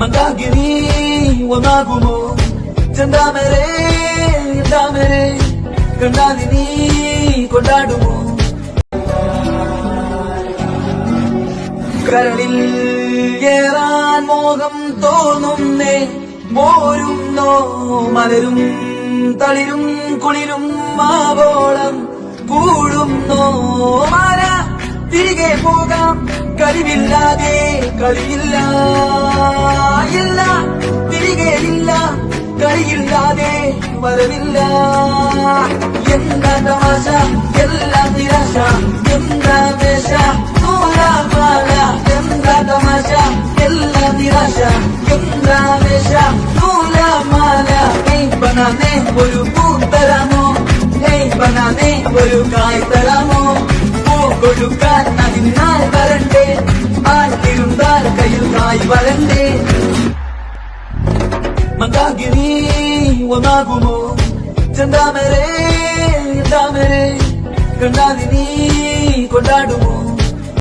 മന്ദാകിനി ഒന്നാകുമോ ചെന്താമരേ താമരേ കണ്ടാതി നീ കൊണ്ടാടുമോ? കരളിൽ ഏറാൻ മോഹം തോന്നുന്നേ പോരുന്നോ മലരും തളിരും കുളിരും മാവോളം കൂടുന്നോ தீகே போகாம் கழிவில்லாதே கழிவில்லா இல்லா திரிகே இல்லா கழியில்லாதே வரவில்லா. எந்த தமாஷா எல்லா திராஷா எந்த பேஷா தூரா பாலா எந்த தமாஷா எல்லா திராஷா எந்த பேஷா தூரா மாலா நெய் பனானே ஒரு பூ தரமோ நெய் பனானே ஒரு காய் தரமோ பின்னால் வரண்டே பார்த்திருந்தால் கையில் தாய் வளர்ந்தே மங்காகிரி ஒன்றாகுமோ செந்தாமரே தாமரே. கண்ணாதி நீ கொண்டாடுவோம்